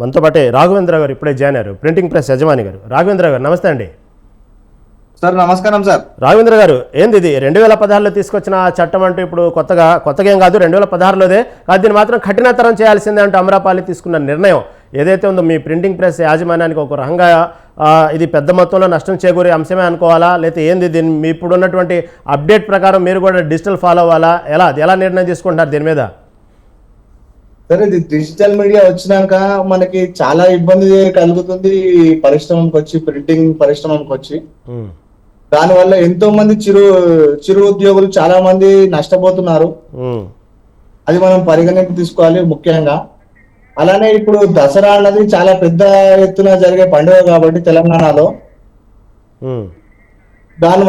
మనతో పాటే రాఘవేంద్ర గారు ఇప్పుడే జాయిన్ అయ్యారు. ప్రింటింగ్ ప్రెస్ యజమాని గారు. రాఘవేంద్ర గారు నమస్తే అండి. సార్ నమస్కారం సార్. రాఘవేంద్ర గారు ఏంది ఇది? రెండు వేల పదహారులో తీసుకొచ్చిన చట్టం అంటూ ఇప్పుడు కొత్తగా కొత్తగా ఏం కాదు రెండు వేల పదహారులోదే. కాదు దీన్ని మాత్రం కఠినతరం చేయాల్సిందే అంటూ అమరాపాలి తీసుకున్న నిర్ణయం ఏదైతే ఉందో మీ ప్రింటింగ్ ప్రెస్ యాజమాన్యానికి ఒక రకంగా ఇది పెద్ద మొత్తంలో నష్టం చేకూరే అంశమే అనుకోవాలా? లేకపోతే ఏంది దీన్ని మీ ఇప్పుడు ఉన్నటువంటి అప్డేట్ ప్రకారం మీరు కూడా డిజిటల్ ఫాలో అవ్వాలా? ఎలా ఎలా నిర్ణయం తీసుకుంటున్నారు దీని మీద? సార్ ఇది డిజిటల్ మీడియా వచ్చినాక మనకి చాలా ఇబ్బంది కలుగుతుంది పరిశ్రమకు వచ్చి ప్రింటింగ్ పరిశ్రమకు వచ్చి. దానివల్ల ఎంతో మంది చిరు చిరు ఉద్యోగులు చాలా మంది నష్టపోతున్నారు. అది మనం పరిగణనకు తీసుకోవాలి ముఖ్యంగా. అలానే ఇప్పుడు దసరా అన్నది చాలా పెద్ద ఎత్తున జరిగే పండుగ కాబట్టి తెలంగాణలో. దాని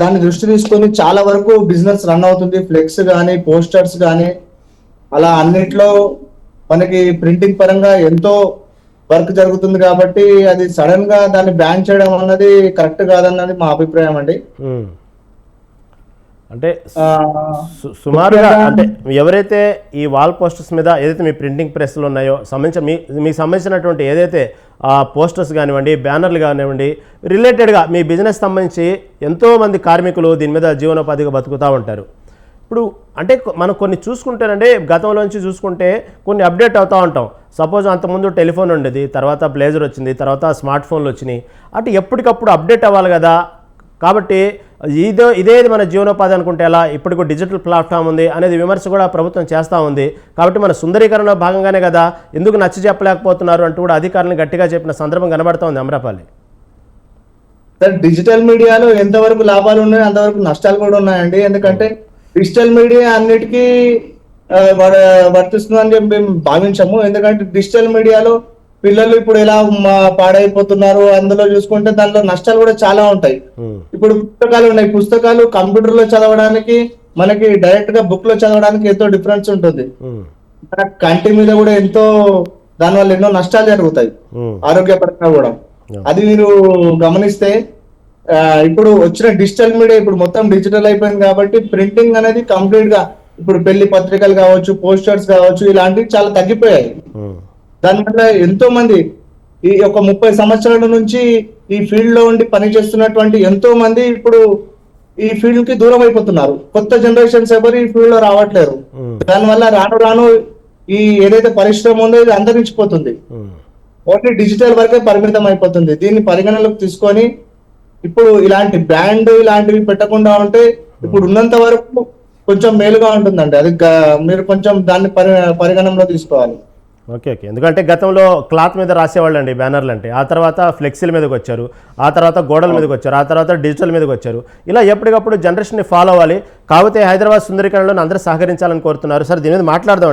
దాన్ని దృష్టి తీసుకొని చాలా వరకు బిజినెస్ రన్ అవుతుంది. ఫ్లెక్స్ కానీ పోస్టర్స్ కానీ అలా అన్నిట్లో మనకి ప్రింటింగ్ పరంగా ఎంతో వర్క్ జరుగుతుంది కాబట్టి అది సడన్గా దాన్ని బ్యాన్ చేయడం అన్నది కరెక్ట్ కాదన్నది మా అభిప్రాయం అండి. అంటే సుమారుగా అంటే ఎవరైతే ఈ వాల్ పోస్టర్స్ మీద ఏదైతే మీ ప్రింటింగ్ ప్రెస్లు ఉన్నాయో సంబంధించిన మీ మీకు సంబంధించినటువంటి ఏదైతే ఆ పోస్టర్స్ కానివ్వండి బ్యానర్లు కానివ్వండి రిలేటెడ్గా మీ బిజినెస్ సంబంధించి ఎంతోమంది కార్మికులు దీని మీద జీవనోపాధిగా బతుకుతూ ఉంటారు ఇప్పుడు అంటే మనం కొన్ని చూసుకుంటేనండి గతంలోంచి చూసుకుంటే కొన్ని అప్డేట్ అవుతూ ఉంటాం. సపోజ్ అంతకుముందు టెలిఫోన్ ఉండేది తర్వాత బ్లేజర్ వచ్చింది తర్వాత స్మార్ట్ ఫోన్లు వచ్చినాయి. అటు ఎప్పటికప్పుడు అప్డేట్ అవ్వాలి కదా. కాబట్టి ఇదే ఇదే మన జీవనోపాధి అనుకుంటే ఎలా? ఇప్పటికీ డిజిటల్ ప్లాట్ఫామ్ ఉంది అనేది విమర్శ కూడా ప్రభుత్వం చేస్తూ ఉంది. కాబట్టి మన సుందరీకరణ భాగంగానే కదా ఎందుకు నచ్చ చెప్పలేకపోతున్నారు అంటూ కూడా అధికారులను గట్టిగా చెప్పిన సందర్భం కనబడుతోంది అమరాపల్లి. సార్ డిజిటల్ మీడియాలో ఎంతవరకు లాభాలు ఉన్నాయి అంతవరకు నష్టాలు కూడా ఉన్నాయండి. ఎందుకంటే డిజిటల్ మీడియా అన్నిటికీ వర్తిస్తుందని చెప్పి మేము భావించము. ఎందుకంటే డిజిటల్ మీడియాలో పిల్లలు ఇప్పుడు ఎలా పాడైపోతున్నారు అందులో చూసుకుంటే దానిలో నష్టాలు కూడా చాలా ఉంటాయి. ఇప్పుడు పుస్తకాలు ఉన్నాయి. పుస్తకాలు కంప్యూటర్లో చదవడానికి మనకి డైరెక్ట్గా బుక్లో చదవడానికి ఎంతో డిఫరెన్స్ ఉంటుంది. మన కంటి మీద కూడా ఎంతో దానివల్ల ఎన్నో నష్టాలు జరుగుతాయి. ఆరోగ్యపరంగా కూడా. అది మీరు గమనిస్తే ఇప్పుడు వచ్చిన డిజిటల్ మీడియా ఇప్పుడు మొత్తం డిజిటల్ అయిపోయింది కాబట్టి ప్రింటింగ్ అనేది కంప్లీట్గా ఇప్పుడు పెళ్ళి పత్రికలు కావచ్చు పోస్టర్స్ కావచ్చు ఇలాంటివి చాలా తగ్గిపోయాయి. దానివల్ల ఎంతో మంది ఈ ఒక ముప్పై సంవత్సరాల నుంచి ఈ ఫీల్డ్లో ఉండి పనిచేస్తున్నటువంటి ఎంతో మంది ఇప్పుడు ఈ ఫీల్డ్కి దూరం అయిపోతున్నారు. కొత్త జనరేషన్స్ ఎవరు ఈ ఫీల్డ్లో రావట్లేరు ఉమ్, దానివల్ల రాను రాను ఈ ఏదైతే పరిశ్రమ ఉందో ఇది అంతరించిపోతుంది. ఓన్లీ డిజిటల్ వరకే పరిమితం అయిపోతుంది. దీన్ని పరిగణలోకి తీసుకొని ఇప్పుడు ఇలాంటి బ్యాండ్ ఇలాంటివి పెట్టకుండా ఉంటే ఇప్పుడు ఉన్నంత వరకు కొంచెం మేలుగా ఉంటుందండి. అది మీరు కొంచెం దాన్ని పరి పరిగణనలో తీసుకోవాలి. Okay okay. ఎందుకంటే గతంలో క్లాత్ మీద రాసేవాళ్ళు అండి బ్యానర్లు అంటే. ఆ తర్వాత ఫ్లెక్సీల మీదకి వచ్చారు. ఆ తర్వాత గోడల మీదకి వచ్చారు. ఆ తర్వాత డిజిటల్ మీదకి వచ్చారు. ఇలా ఎప్పటికప్పుడు జనరేషన్ని ఫాలో అవ్వాలి. కాకపోతే హైదరాబాద్ సుందరీకరణలో అందరూ సహకరించాలని కోరుతున్నారు. సార్ దీని మీద మాట్లాడదాం